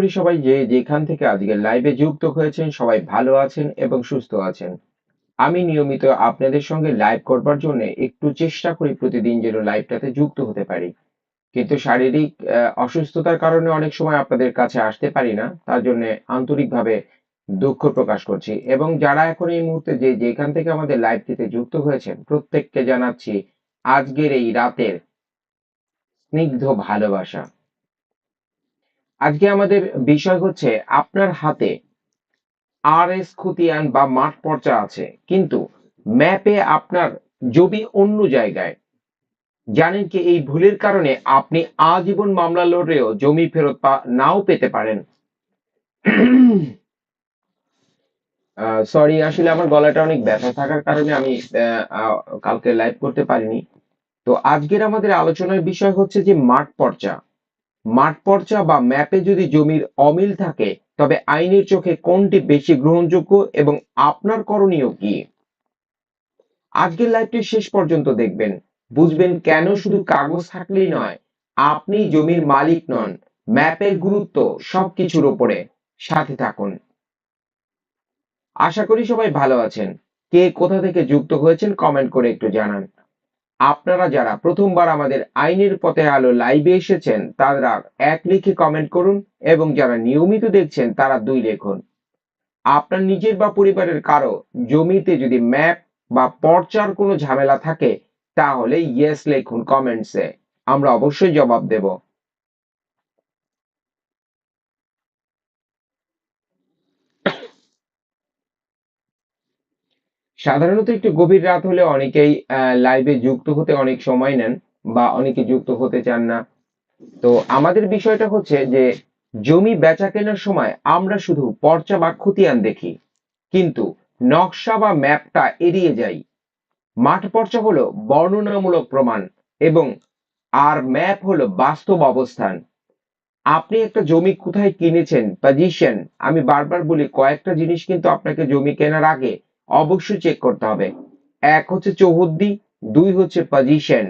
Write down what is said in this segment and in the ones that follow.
করি সবাই যে যেখান থেকে আজকের লাইভে যুক্ত হয়েছেন, সবাই ভালো আছেন এবং সুস্থ আছেন। আমি নিয়মিত আপনাদের সঙ্গে লাইভ করবার জন্য একটু চেষ্টা করি প্রতিদিন যেন লাইভটাতে যুক্ত হতে পারি। কিন্তু শারীরিক অসুস্থতার কারণে অনেক সময় আপনাদের কাছে আসতে পারি না, তার জন্য আন্তরিকভাবে দুঃখ প্রকাশ করছি এবং যারা এখন এই মুহূর্তে যে যেখান থেকে আমাদের লাইভটিতে যুক্ত হয়েছেন, প্রত্যেককে জানাচ্ছি আজকের এই রাতের স্নিগ্ধ ভালোবাসা। আজকে আমাদের বিষয় হচ্ছে আপনার হাতে আর এস খতিয়ান বা মাঠ পর্চা আছে, কিন্তু ম্যাপে আপনার জমি অন্য জায়গায় জানেন কি এই ভুলের কারণে আপনি আজীবন মামলা লড়লেও জমি ফেরত নাও পেতে পারেন। সরি আসলে আমার গলাটা অনেক ব্যথা থাকার কারণে আমি কালকে লাইভ করতে পারিনি। তো আজকের আমাদের আলোচনার বিষয় হচ্ছে যে মাঠ পর্চা। মাঠ পর্চা বা ম্যাপে যদি জমির অমিল থাকে, তবে আইনের চোখে কোনটি বেশি গ্রহণযোগ্য এবং আপনার করণীয় কি? আজকের লাইভটি শেষ পর্যন্ত দেখবেন। বুঝবেন কেন শুধু কাগজ থাকলেই নয়, আপনি জমির মালিক নন, ম্যাপের গুরুত্ব সবকিছুর ওপরে। সাথে থাকুন। আশা করি সবাই ভালো আছেন। কে কোথা থেকে যুক্ত হয়েছেন কমেন্ট করে একটু জানান। আপনারা যারা প্রথমবার আমাদের আইনের পথে আলো লাইভে এসেছেন, তারা এক লিখে কমেন্ট করুন এবং যারা নিয়মিত দেখছেন, তারা দুই লেখুন। আপনার নিজের বা পরিবারের কারও জমিতে যদি ম্যাপ বা পর্চার কোনো ঝামেলা থাকে, তাহলে ইয়েস লেখুন কমেন্টসে আমরা অবশ্যই জবাব দেব। সাধারণত একটু গভীর রাত হলে অনেকেই লাইভে যুক্ত হতে অনেক সময় নেন বা অনেকে যুক্ত হতে চান না। তো আমাদের বিষয়টা হচ্ছে যে, জমি বেচা কেনার সময় আমরা শুধু পর্চা বা খতিয়ান দেখি, কিন্তু নকশা বা ম্যাপটা এড়িয়ে যাই। মাঠ পর্চা হলো বর্ণনামূলক প্রমাণ এবং আর ম্যাপ হলো বাস্তব অবস্থান। আপনি একটা জমি কোথায় কিনেছেন পজিশন আমি বারবার বলি কয়েকটা জিনিস কিন্তু আপনাকে জমি কেনার আগে অবশ্যই চেক করতে হবে। এক হচ্ছে চৌহদ্দি, দুই হচ্ছে পজিশন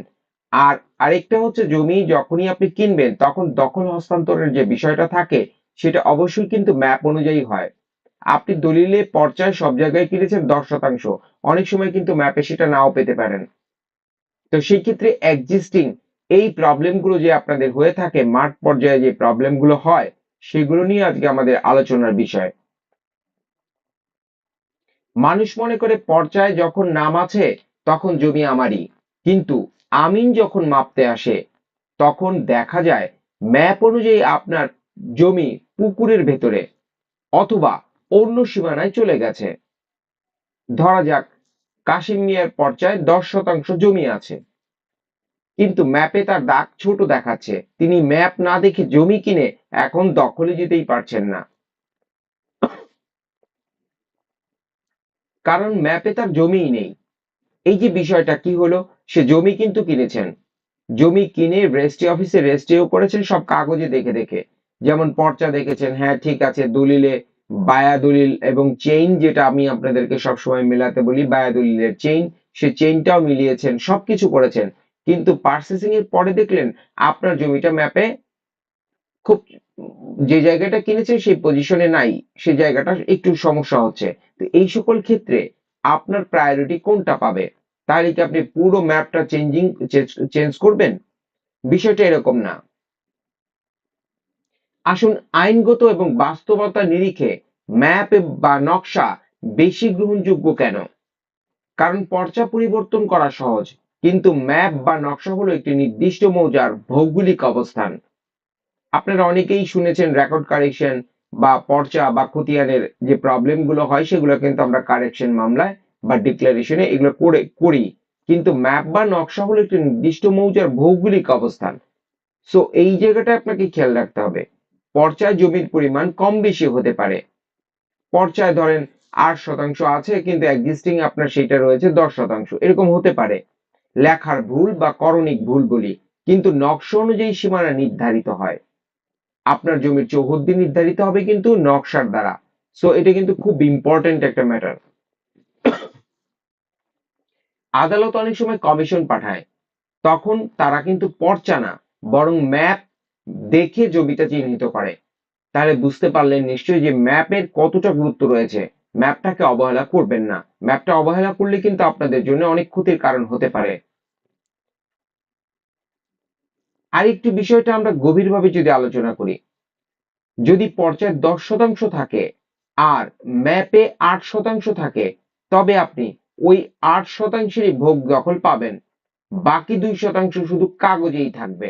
আর আরেকটা হচ্ছে জমি যখনই আপনি কিনবেন, তখন দখল হস্তান্তরের যে বিষয়টা থাকে, সেটা অবশ্যই কিন্তু ম্যাপ অনুযায়ী হয়। আপনি দলিলে পর্চায় সব জায়গায় কিনেছেন দশ শতাংশ, অনেক সময় কিন্তু ম্যাপে সেটা নাও পেতে পারেন। তো সেই ক্ষেত্রে এক্সিস্টিং এই প্রবলেমগুলো যে আপনাদের হয়ে থাকে, মাঠ পর্যায়ে যে প্রবলেমগুলো হয়, সেগুলো নিয়ে আজকে আমাদের আলোচনার বিষয়। মানুষ মনে করে পর্চায় যখন নাম আছে, তখন জমি আমারই। কিন্তু আমিন যখন মাপতে আসে, তখন দেখা যায় ম্যাপ অনুযায়ী আপনার জমি পুকুরের ভেতরে অথবা অন্য সীমানায় চলে গেছে। ধরা যাক কাশিম মিয়ার পর্চায় দশ শতাংশ জমি আছে। কিন্তু ম্যাপে তার দাগ ছোট দেখাচ্ছে। তিনি ম্যাপ না দেখে জমি কিনে এখন দখলে যেতেই পারছেন না। কারণ ম্যাপে তার জমিই নেই। এই যে বিষয়টা কি হলো, সে জমি কিন্তু কিনেছেন। জমি কিনে রেজিস্ট্রি অফিসে রেজিস্ট্রিও করেছেন, সব কাগজে দেখে দেখে। যেমন পর্চা দেখেছেন হ্যাঁ ঠিক আছে, দলিলে বায়া দলিল এবং চেইন যেটা আমি আপনাদেরকে সবসময় মেলাতে বলি বায়া দলিলের চেইন সে চেইনটাও মিলিয়েছেন, সবকিছু করেছেন। কিন্তু পার্সেসিং এর পরে দেখলেন, আপনার জমিটা ম্যাপে খুব যে জায়গাটা কিনেছেন সেই পজিশনে নাই সেই জায়গাটা একটু সমস্যা হচ্ছে। তো এই সকল ক্ষেত্রে আপনার প্রায়োরিটি কোনটা পাবে? তাহলে কি আপনি পুরো ম্যাপটা চেঞ্জিং চেঞ্জ করবেন? বিষয়টা এরকম না। আসুন, আইনগত এবং বাস্তবতা নিরিখে ম্যাপ বা নকশা বেশি গ্রহণযোগ্য কেন? কারণ পর্চা পরিবর্তন করা সহজ, কিন্তু ম্যাপ বা নকশা হলো একটি নির্দিষ্ট মৌজার ভৌগোলিক অবস্থান। আপনারা অনেকেই শুনেছেন রেকর্ড কারেকশন বা পর্চা বা খতিয়ানের যে প্রবলেমগুলো হয়, সেগুলো কিন্তু আমরা কারেকশন মামলায় বা ডিক্লারেশনে এগুলো করে, করি। কিন্তু ম্যাপ বা নকশা হলো একটি নির্দিষ্ট মৌজার ভৌগোলিক অবস্থান। সো এই জায়গাটা আপনাকে খেয়াল রাখতে হবে। পর্চায় জমির পরিমাণ কম বেশি হতে পারে। পর্চায় ধরেন আট শতাংশ আছে, কিন্তু এক্সিস্টিং আপনার সেটা রয়েছে দশ শতাংশ। এরকম হতে পারে। লেখার ভুল বা করণিক ভুল বলি কিন্তু নকশা অনুযায়ী সীমানা নির্ধারিত হয়। আপনার জমির চৌহদ্দি নির্ধারিত হবে কিন্তু নকশার দ্বারা। সো এটা কিন্তু খুব ইম্পর্টেন্ট একটা ম্যাটার আদালত অনেক সময় কমিশন পাঠায়। তখন তারা কিন্তু পর্চা না, বরং ম্যাপ দেখে জমিটা চিহ্নিত করে। তাহলে বুঝতে পারলেন নিশ্চয়ই যে ম্যাপের কতটা গুরুত্ব রয়েছে। ম্যাপটাকে অবহেলা করবেন না। ম্যাপটা অবহেলা করলে কিন্তু আপনাদের জন্য অনেক ক্ষতির কারণ হতে পারে। আরেকটি বিষয়টা আমরা গভীরভাবে যদি আলোচনা করি, যদি পর্যায়ে দশ শতাংশ থাকে আর ম্যাপে আট শতাংশ থাকে, তবে আপনি ওই আট শতাংশেরই ভোগ দখল পাবেন, বাকি দুই শতাংশ শুধু কাগজেই থাকবে।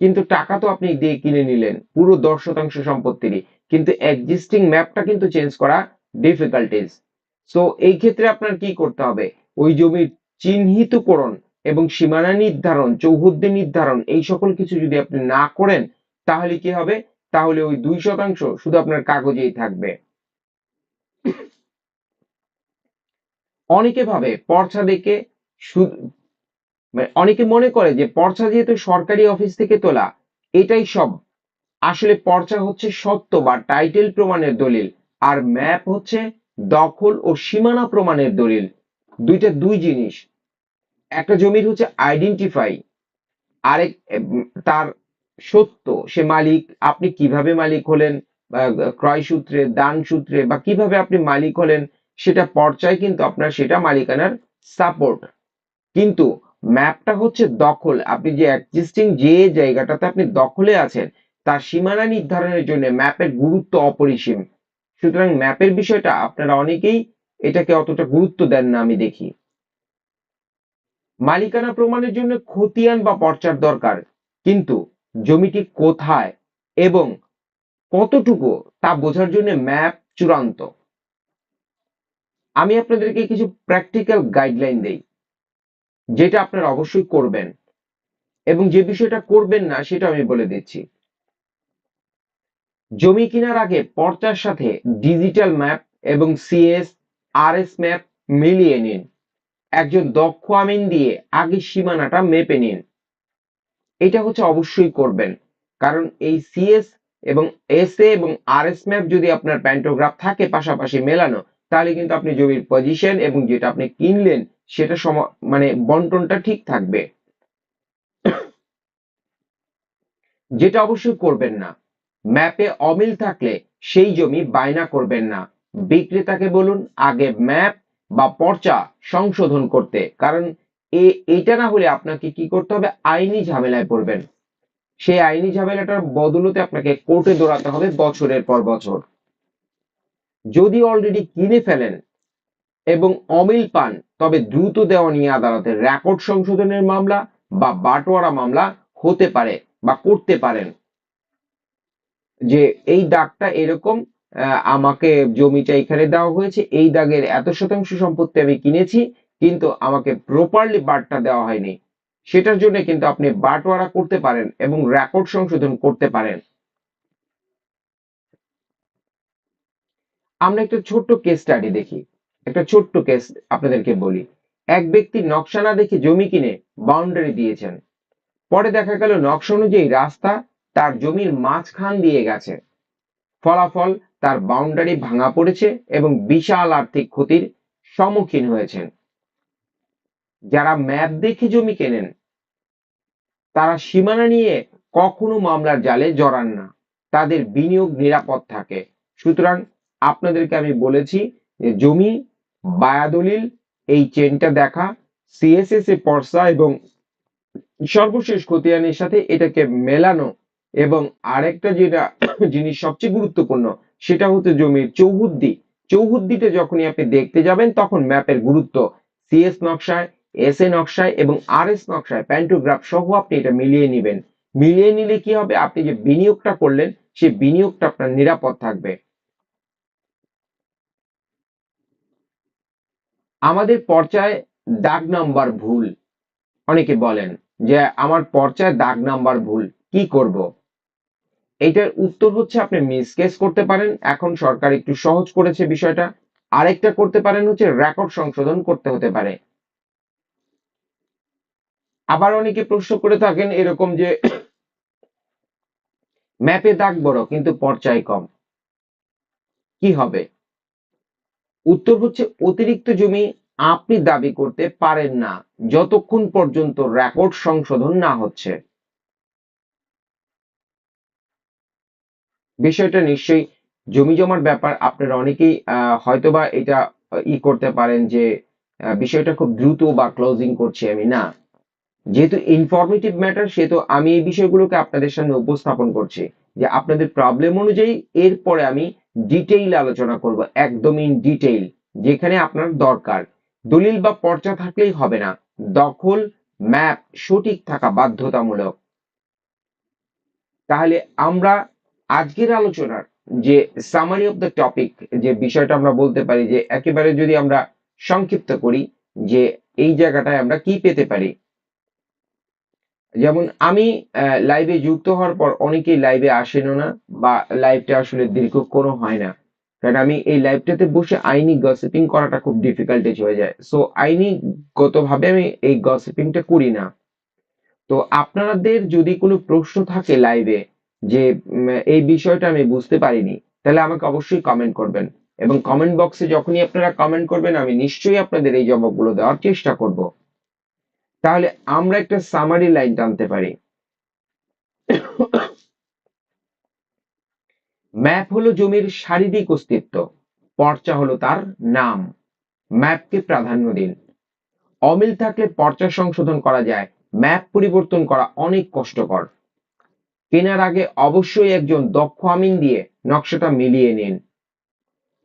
কিন্তু টাকা তো আপনি দিয়ে কিনে নিলেন, পুরো দশ শতাংশ সম্পত্তিরই, কিন্তু এক্সিস্টিং ম্যাপটা কিন্তু চেঞ্জ করা ডিফিকাল্টিজ সো এই ক্ষেত্রে আপনার কি করতে হবে? ওই জমির চিহ্নিতকরণ এবং সীমানা নির্ধারণ, চৌহদ্দি নির্ধারণ, এই সকল কিছু যদি আপনি না করেন, তাহলে কি হবে? তাহলে ওই দুই শতাংশ শুধু আপনার কাগজেই থাকবে। অনেকে ভাবে পর্চা দেখে মানে অনেকে মনে করে যে পর্চা যেহেতু সরকারি অফিস থেকে তোলা, এটাই সব। আসলে পর্চা হচ্ছে সত্য বা টাইটেল প্রমাণের দলিল, আর ম্যাপ হচ্ছে দখল ও সীমানা প্রমাণের দলিল। দুইটা দুই জিনিস। একটা জমির হচ্ছে আইডেন্টিফাই আরেক, তার সত্য, সে মালিক, আপনি কীভাবে মালিক হলেন ক্রয় সূত্রে, দান সূত্রে, বা কীভাবে আপনি মালিক হলেন, সেটা পর্চায় কিন্তু আপনার সেটা মালিকানার সাপোর্ট কিন্তু ম্যাপটা হচ্ছে দখল। আপনি যে এক্সিস্টিং যে জায়গাটাতে আপনি দখলে আছেন, তার সীমানা নির্ধারণের জন্য ম্যাপের গুরুত্ব অপরিসীম। সুতরাং ম্যাপের বিষয়টা আপনারা অনেকেই এটাকে অতটা গুরুত্ব দেন না, আমি দেখি। মালিকানা প্রমাণের জন্য খতিয়ান বা পর্চার দরকার। কিন্তু জমিটি কোথায় এবং কতটুকু তা বোঝার জন্য ম্যাপ চূড়ান্ত। আমি আপনাদেরকে কিছু প্র্যাকটিক্যাল গাইডলাইন দেই, যেটা আপনারা অবশ্যই করবেন। এবং যে বিষয়টা করবেন না, সেটা আমি বলে দিচ্ছি। জমি কেনার আগে পর্চার সাথে ডিজিটাল ম্যাপ এবং সিএস আরএস ম্যাপ মিলিয়ে নিন। একজন দক্ষ আমিন দিয়ে আগে সীমানাটা মেপে নিন। এটা হচ্ছে অবশ্যই করবেন। কারণ এই সিএস এবং এসএ এবং আর এস ম্যাপ যদি আপনার প্যান্টোগ্রাফ থাকে পাশাপাশি মেলানো, তাহলে কিন্তু আপনি জমির পজিশন এবং যেটা আপনি কিনলেন, সেটা সম মানে বন্টনটা ঠিক থাকবে। যেটা অবশ্যই করবেন না। ম্যাপে অমিল থাকলে সেই জমি বায়না করবেন না। বিক্রেতাকে বলুন, আগে ম্যাপ বা পর্চা সংশোধন করতে। কারণ এ এটা না হলে আপনাকে কি করতে হবে? আইনি ঝামেলায় পড়বেন। সেই আইনি ঝামেলাটার বদলতে আপনাকে কোর্টে দৌড়াতে হবে বছরের পর বছর। যদি অলরেডি কিনে ফেলেন এবং অমিল পান, তবে দ্রুত দেওয়া নিয়ে আদালতে রেকর্ড সংশোধনের মামলা বা বাটোয়ারা মামলা হতে পারে বা করতে পারেন। যে এই দাগটা এরকম আমাকে জমিটা এখানে দেওয়া হয়েছে। এই দাগের এত শতাংশ সম্পত্তি আমি কিনেছি, কিন্তু আমাকে প্রপারলি বারটা দেওয়া হয়নি। সেটার জন্য কিন্তু আপনি বাটোয়ারা করতে পারেন এবং রেকর্ড সংশোধন করতে পারেন। আমরা একটা ছোট্ট কেস স্টাডি দেখি। একটা ছোট্ট কেস আপনাদেরকে বলি। এক ব্যক্তি নকশা না দেখে জমি কিনে বাউন্ডারি দিয়েছেন। পরে দেখা গেল নকশা অনুযায়ী রাস্তা তার জমির মাঝখান দিয়ে গেছে। ফলাফল তার বাউন্ডারি ভাঙা পড়েছে এবং বিশাল আর্থিক ক্ষতির সম্মুখীন হয়েছেন। যারা ম্যাপ দেখে জমি কেনেন, তারা সীমানা নিয়ে কখনো মামলার জালে জড়ান না। তাদের বিনিয়োগ নিরাপদ থাকে। সুতরাং আপনাদেরকে আমি বলেছি যে জমি, বায়াদলিল, এই চেনটা দেখা সিএসএস এ পর্সা এবং সর্বশেষ খতিয়ানের সাথে এটাকে মেলানো এবং আরেকটা যেটা, জিনিস সবচেয়ে গুরুত্বপূর্ণ সেটা হচ্ছে জমির চৌহুদ্দি। চৌহুদ্দিতে যখনই আপনি দেখতে যাবেন, তখন ম্যাপের গুরুত্ব সিএস নকশায় এস এ নকশায় এবং আর এস নকশায় প্যান্টোগ্রাফ সহ আপনি এটা মিলিয়ে নেবেন। মিলিয়ে নিলে কি হবে? আপনি যে বিনিয়োগটা করলেন, সেই বিনিয়োগটা আপনার নিরাপদ থাকবে। আমাদের পর্চায় দাগ নাম্বার ভুল। অনেকে বলেন যে, আমার পর্চায় দাগ নাম্বার ভুল, কি করব? এটার উত্তর হচ্ছে আপনি মিসকেস করতে পারেন। এখন সরকার একটু সহজ করেছে বিষয়টা। আরেকটা করতে পারেন হচ্ছে রেকর্ড সংশোধন করতে হতে পারে। আবার অনেকে প্রশ্ন করে থাকেন এরকম যে ম্যাপে দাগ বড়, কিন্তু পর্যায় কম। কি হবে? উত্তর হচ্ছে অতিরিক্ত জমি আপনি দাবি করতে পারেন না, যতক্ষণ পর্যন্ত রেকর্ড সংশোধন না হচ্ছে। বিষয়টা নিশ্চয়ই জমি জমার ব্যাপার আপনারা অনেকেই হয়তোবা এটা ই করতে পারেন যে বিষয়টা খুব দ্রুত বা ক্লোজিং করছি আমি, না। যেহেতু ইনফরমেটিভ ম্যাটার সেহেতু আমি এই বিষয়গুলোকে আপনাদের সামনে উপস্থাপন করছি যে আপনাদের প্রবলেম অনুযায়ী এরপরে আমি ডিটেইল আলোচনা করব, একদম ইন ডিটেইল যেখানে আপনার দরকার। দলিল বা পর্চা থাকলেই হবে না, দখল ম্যাপ সঠিক থাকা বাধ্যতামূলক। তাহলে আমরা আজকের আলোচনার যে সামারি অফ দ্য টপিক যে বিষয়টা আমরা বলতে পারি, যে একেবারে যদি আমরা সংক্ষিপ্ত করি, যে এই জায়গাটায় আমরা কি পেতে পারি? যেমন আমি লাইভে যুক্ত হওয়ার পর অনেকেই লাইভে আসেনও না বা লাইভটা আসলে দীর্ঘক্ষণও হয় না। কারণ আমি এই লাইভটাতে বসে আইনি গসিপিং করাটা খুব ডিফিকাল্টেজ হয়ে যায়। সো আইনিগতভাবে আমি এই গসিপিংটা করি না। তো আপনাদের যদি কোনো প্রশ্ন থাকে লাইভে যে এই বিষয়টা আমি বুঝতে পারিনি, তাহলে আমাকে অবশ্যই কমেন্ট করবেন। এবং কমেন্ট বক্সে যখনই আপনারা কমেন্ট করবেন, আমি নিশ্চয়ই আপনাদের এই জবাবগুলো দেওয়ার চেষ্টা করব। তাহলে আমরা একটা সামারি লাইন টানতে পারি। ম্যাপ হলো জমির শারীরিক অস্তিত্ব, পর্চা হলো তার নাম। ম্যাপকে প্রাধান্য দিন। অমিল থাকলে পর্চা সংশোধন করা যায়। ম্যাপ পরিবর্তন করা অনেক কষ্টকর। কেনার আগে অবশ্যই একজন দক্ষ আমিন দিয়ে নকশাটা মিলিয়ে নিন।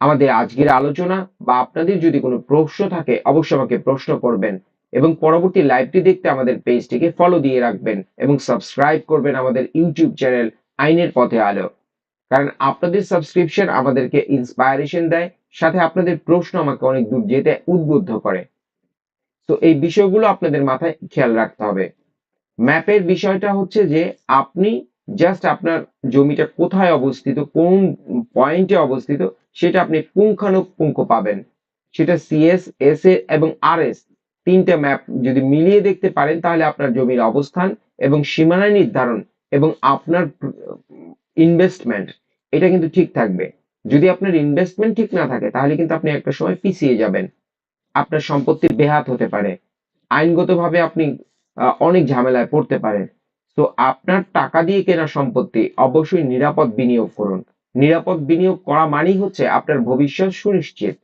আমাদের আজকের আলোচনা বা আপনাদের যদি কোনো প্রশ্ন থাকে, অবশ্যই আমাকে প্রশ্ন করবেন এবং পরবর্তী লাইভটি দেখতে আমাদের পেজটিকে ফলো দিয়ে রাখবেন এবং সাবস্ক্রাইব করবেন আমাদের ইউটিউব চ্যানেল আইনের পথে আলো। কারণ আপনাদের সাবস্ক্রিপশন আমাদেরকে ইন্সপায়ারেশন দেয়, সাথে আপনাদের প্রশ্ন আমাকে অনেক দূর যেতে উদ্বুদ্ধ করে। তো এই বিষয়গুলো আপনাদের মাথায় খেয়াল রাখতে হবে। ম্যাপের বিষয়টা হচ্ছে যে আপনি জাস্ট আপনার জমিটা কোথায় অবস্থিত, কোন পয়েন্টে অবস্থিত, সেটা আপনি পুঙ্খানুপুঙ্খ পাবেন। সেটা সিএস এস এ এবং আর এস তিনটা ম্যাপ যদি মিলিয়ে দেখতে পারেন, তাহলে আপনার জমির অবস্থান এবং সীমানা নির্ধারণ এবং আপনার ইনভেস্টমেন্ট এটা কিন্তু ঠিক থাকবে। যদি আপনার ইনভেস্টমেন্ট ঠিক না থাকে, তাহলে কিন্তু আপনি একটা সময় পিছিয়ে যাবেন। আপনার সম্পত্তি বেহাত হতে পারে। আইনগতভাবে আপনি অনেক ঝামেলায় পড়তে পারেন। তো আপনার টাকা দিয়ে কেনা সম্পত্তি অবশ্যই নিরাপদ বিনিয়োগ করুন। নিরাপদ বিনিয়োগ করা মানেই হচ্ছে আপনার ভবিষ্যৎ সুনিশ্চিত।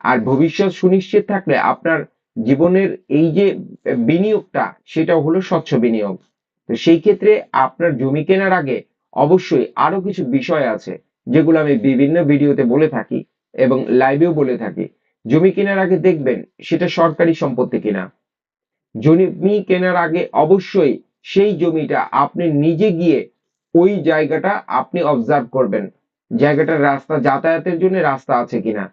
আর ভবিষ্যৎ সুনিশ্চিত থাকলে আপনার জীবনের এই যে বিনিয়োগটা সেটা হলো স্বচ্ছ বিনিয়োগ। তো সেই ক্ষেত্রে আপনার জমি কেনার আগে অবশ্যই আরও কিছু বিষয় আছে, যেগুলো আমি বিভিন্ন ভিডিওতে বলে থাকি এবং লাইভেও বলে থাকি। জমি কেনার আগে দেখবেন সেটা সরকারি সম্পত্তি কিনা। জমি কেনার আগে অবশ্যই সেই জমিটা আপনি নিজে গিয়ে ওই জায়গাটা আপনি অবজার্ভ করবেন। জায়গাটার রাস্তা যাতায়াতের জন্য রাস্তা আছে কিনা।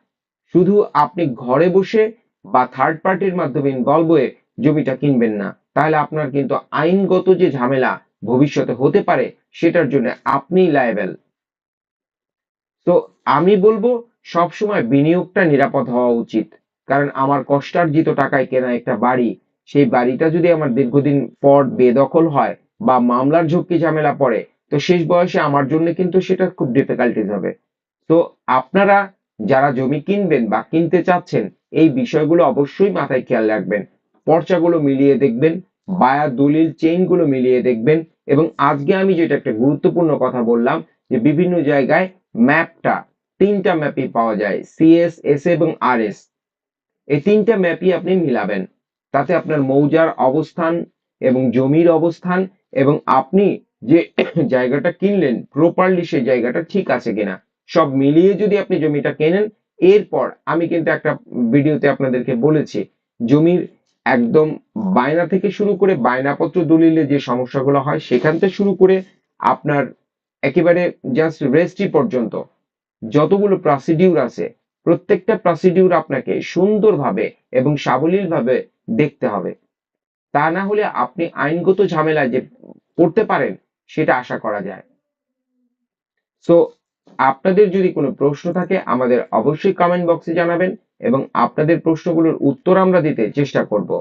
শুধু আপনি ঘরে বসে বা থার্ড পার্টির মাধ্যমে ইনভলভ হয়ে জমিটা কিনবেন না। তাহলে আপনার কিন্তু আইনগত যে ঝামেলা ভবিষ্যতে হতে পারে, সেটার জন্য আপনি লায়েবেল তো আমি বলব সবসময় বিনিয়োগটা নিরাপদ হওয়া উচিত। কারণ আমার কষ্টার্জিত টাকায় কেনা একটা বাড়ি সেই বাড়িটা যদি আমার দীর্ঘদিন পর বেদখল হয় বা মামলার ঝুঁকি ঝামেলা পড়ে, তো শেষ বয়সে আমার জন্য কিন্তু সেটা খুব ডিফিকাল্টিজ হবে। তো আপনারা যারা জমি কিনবেন বা কিনতে চাচ্ছেন, এই বিষয়গুলো অবশ্যই মাথায় খেয়াল রাখবেন। পর্চাগুলো মিলিয়ে দেখবেন, বায়া দলিল চেইনগুলো মিলিয়ে দেখবেন এবং আজকে আমি যেটা একটা গুরুত্বপূর্ণ কথা বললাম যে বিভিন্ন জায়গায় ম্যাপটা তিনটা ম্যাপই পাওয়া যায় সিএস এস এবং আর এস এই তিনটা ম্যাপই আপনি মিলাবেন। তাতে আপনার মৌজার অবস্থান এবং জমির অবস্থান এবং আপনি যে জায়গাটা কিনলেন প্রপারলি সেই জায়গাটা ঠিক আছে কিনা, সব মিলিয়ে যদি আপনি জমিটা কেনেন, এরপর আমি কিন্তু একটা ভিডিওতে আপনাদেরকে বলেছি, জমির একদম বায়না থেকে শুরু করে বায়নাপত্র দলিলে যে সমস্যাগুলো হয়, সেখান থেকে শুরু করে আপনার একেবারে জাস্ট রেস্টি পর্যন্ত যতগুলো প্রসিডিউর আছে, প্রত্যেকটা প্রসিডিউর আপনাকে সুন্দরভাবে এবং সাবলীলভাবে দেখতে হবে। তা না হলে আপনি আইনগত ঝামেলায় যে পড়তে পারেন, সেটা আশা করা যায়। সো আপনাদের যদি কোনো প্রশ্ন থাকে, আমাদের অবশ্যই কমেন্ট বক্সে জানাবেন এবং আপনাদের প্রশ্নগুলোর উত্তর আমরা দিতে চেষ্টা করব।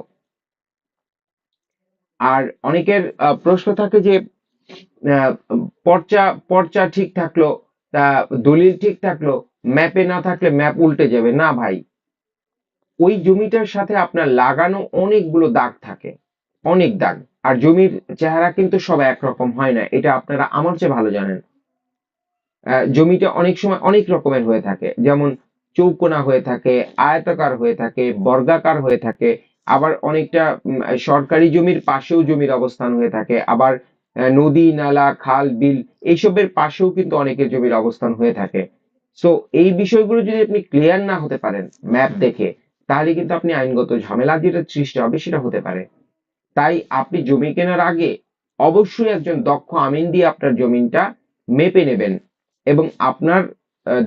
আর অনেকের প্রশ্ন থাকে যে পর্চা পর্চা ঠিক থাকল দলিল ঠিক থাকল, ম্যাপে না থাকলে ম্যাপ উল্টে যাবে। না ভাই ওই জমিটার সাথে আপনার লাগানো অনেকগুলো দাগ থাকে, অনেক দাগ। আর জমির চেহারা কিন্তু সব একরকম হয় না, এটা আপনারা আমার চেয়ে ভালো জানেন। জমিটা অনেক সময় অনেক রকমের হয়ে থাকে, যেমন চৌকোনা হয়ে থাকে, আয়তাকার হয়ে থাকে, বর্গাকার হয়ে থাকে, আবার অনেকটা সরকারি জমির পাশেও জমির অবস্থান হয়ে থাকে, আবার নদী, নালা, খাল, বিল এইসবের পাশেও কিন্তু অনেকের জমির অবস্থান হয়ে থাকে। সো এই বিষয়গুলো যদি আপনি ক্লিয়ার না হতে পারেন ম্যাপ দেখে তাহলে কিন্তু আপনি আইনগত ঝামেলা যেটা সৃষ্টি হবে, সেটা হতে পারে। তাই আপনি জমি কেনার আগে অবশ্যই একজন দক্ষ আমিন দিয়ে আপনার জমিটা মেপে নেবেন এবং আপনার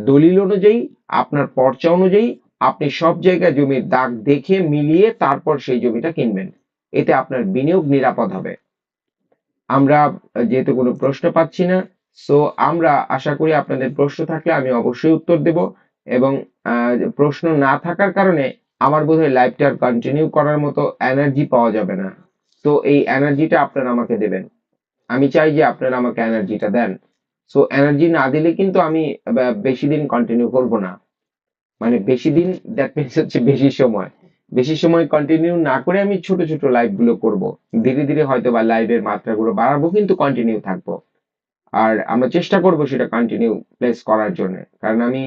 দলিল অনুযায়ী, আপনার পর্চা অনুযায়ী আপনি সব জায়গায় জমির দাগ দেখে মিলিয়ে তারপর সেই জমিটা কিনবেন। এতে আপনার বিনিয়োগ নিরাপদ হবে। আমরা যেহেতু কোনো প্রশ্ন পাচ্ছি না, সো আমরা আশা করি আপনাদের প্রশ্ন থাকলে আমি অবশ্যই উত্তর দেব এবং প্রশ্ন না থাকার কারণে আমার বোধহয় লাইভটা কন্টিনিউ করার মতো এনার্জি পাওয়া যাবে না। তো এই এনার্জিটা আপনারা আমাকে দেবেন। আমি চাই যে আপনারা আমাকে এনার্জিটা দেন। সো এনার্জি না দিলে কিন্তু আমি বেশি দিন কন্টিনিউ করব না। মানে বেশি দিন দ্যাট মিনস হচ্ছে বেশি সময়। বেশি সময় কন্টিনিউ না করে আমি ছোট ছোট লাইভগুলো করব। ধীরে ধীরে হয়তো বা লাইভের মাত্রাগুলো বাড়াবো, কিন্তু কন্টিনিউ থাকব। আর আমরা চেষ্টা করব সেটা কন্টিনিউ প্লেস করার জন্য। কারণ আমি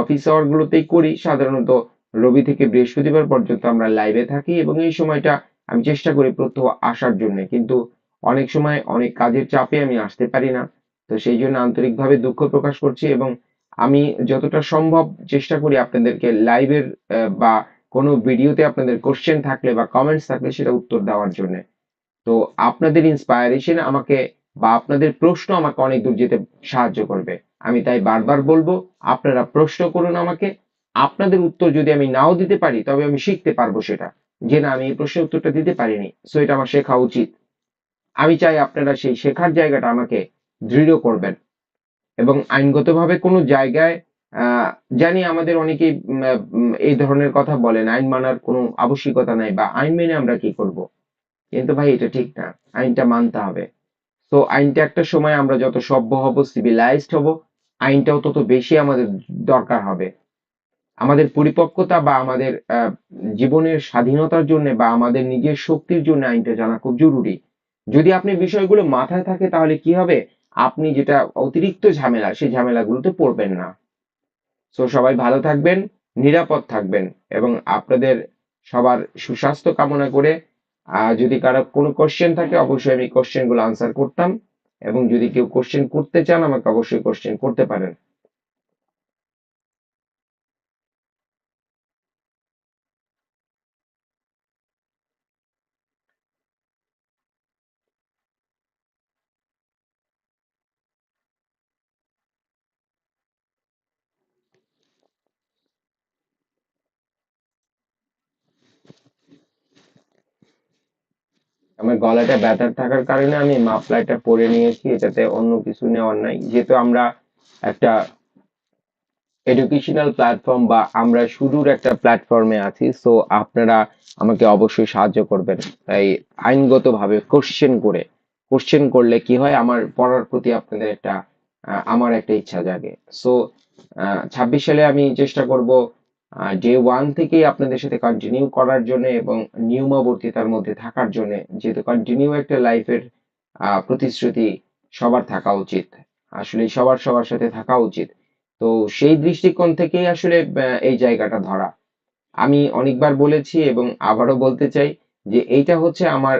অফিস আওয়ার গুলোতেই করি, সাধারণত রবি থেকে বৃহস্পতিবার পর্যন্ত আমরা লাইভে থাকি এবং এই সময়টা আমি চেষ্টা করি প্রত্যহ আসার জন্য। কিন্তু অনেক সময় অনেক কাজের চাপে আমি আসতে পারি না। তো সেই জন্য আন্তরিকভাবে দুঃখ প্রকাশ করছি এবং আমি যতটা সম্ভব চেষ্টা করি আপনাদেরকে লাইভের বা কোনো ভিডিওতে আপনাদের কোশ্চেন থাকলে বা কমেন্টস থাকলে সেটা উত্তর দেওয়ার জন্য। তো আপনাদের ইন্সপায়ারেশন আমাকে বা আপনাদের প্রশ্ন আমাকে অনেক দূর যেতে সাহায্য করবে। আমি তাই বারবার বলব, আপনারা প্রশ্ন করুন আমাকে আপনাদের উত্তর যদি আমি নাও দিতে পারি, তবে আমি শিখতে পারব সেটা। যে না, আমি এই প্রশ্নের উত্তরটা দিতে পারিনি। সো এটা আমার শেখা উচিত। আমি চাই আপনারা সেই শেখার জায়গাটা আমাকে দৃঢ় করবেন। এবং আইনগতভাবে কোনো জায়গায় জানি আমাদের অনেকেই এই ধরনের কথা বলেন, আইন মানার কোনো আবশ্যিকতা নাই, বা আইন মেনে আমরা কি করব? কিন্তু ভাই, এটা ঠিক না। আইনটা মানতে হবে। তো আইনটা একটা সময় আমরা যত সভ্য হব সিভিলাইজড হব, আইনটাও তত বেশি আমাদের দরকার হবে। আমাদের পরিপক্কতা বা আমাদের জীবনের স্বাধীনতার জন্য বা আমাদের নিজের শক্তির জন্য আইনটা জানা খুব জরুরি। যদি আপনি বিষয়গুলো মাথায় থাকে তাহলে কি হবে? আপনি যেটা অতিরিক্ত ঝামেলা, সেই ঝামেলাগুলোতে পড়বেন না। সো সবাই ভালো থাকবেন, নিরাপদ থাকবেন এবং আপনাদের সবার সুস্বাস্থ্য কামনা করে যদি কারও কোনো কোশ্চেন থাকে অবশ্যই আমি কোশ্চেনগুলো আনসার করতাম এবং যদি কেউ কোশ্চেন করতে চান আমাকে অবশ্যই কোশ্চেন করতে পারেন। আমার গলাটা ব্যথা থাকার কারণে আমি মাফলারটা পরে নিয়েছি এটাতে অন্য কিছু নেওয়ার নাই। যেহেতু আমরা একটা এডুকেশনাল প্ল্যাটফর্ম বা আমরা শুরুর একটা প্ল্যাটফর্মে আছি সো আপনারা আমাকে অবশ্যই সাহায্য করবেন। তাই আইনগতভাবে কোশ্চেন করে কোশ্চেন করলে কি হয়? আমার পড়ার প্রতি আপনাদের একটা আমার একটা ইচ্ছা জাগে। সো ছাব্বিশ সালে আমি চেষ্টা করব ডে ওয়ান থেকেই আপনাদের সাথে কন্টিনিউ করার জন্য এবং নিয়মাবর্তিতার মধ্যে থাকার জন্য যেহেতু কন্টিনিউ একটা লাইফের প্রতিশ্রুতি সবার থাকা উচিত। আসলে সবার সবার সাথে থাকা উচিত। তো সেই দৃষ্টিকোণ থেকেই আসলে এই জায়গাটা ধরা। আমি অনেকবার বলেছি এবং আবারও বলতে চাই যে এইটা হচ্ছে আমার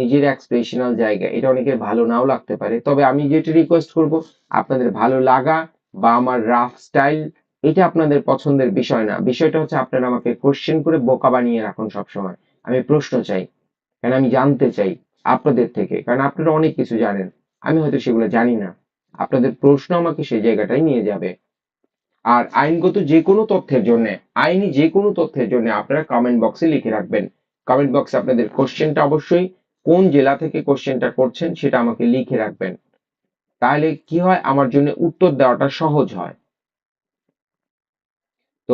নিজের এক্সপ্রেশনাল জায়গা। এটা অনেকের ভালো নাও লাগতে পারে। তবে আমি যেটা রিকোয়েস্ট করব, আপনাদের ভালো লাগা বা আমার রাফ স্টাইল এটা আপনাদের পছন্দের বিষয় না। বিষয়টা হচ্ছে আপনারা আমাকে কোশ্চেন করে বোকা বানিয়ে রাখুন সবসময়। আমি প্রশ্ন চাই কারণ আমি জানতে চাই আপনাদের থেকে? কারণ আপনারা অনেক কিছু জানেন। আমি হয়তো সেগুলো জানি না। আপনাদের প্রশ্ন আমাকে সেই জায়গাটায় নিয়ে যাবে। আর আইনগত যে কোনো তথ্যের জন্য, আইনি যে কোনো তথ্যের জন্য আপনারা কমেন্ট বক্সে লিখে রাখবেন। কমেন্ট বক্সে আপনাদের কোশ্চেনটা অবশ্যই কোন জেলা থেকে কোশ্চেনটা করছেন সেটা আমাকে লিখে রাখবেন। তাহলে কি হয়? আমার জন্য উত্তর দেওয়াটা সহজ হয়।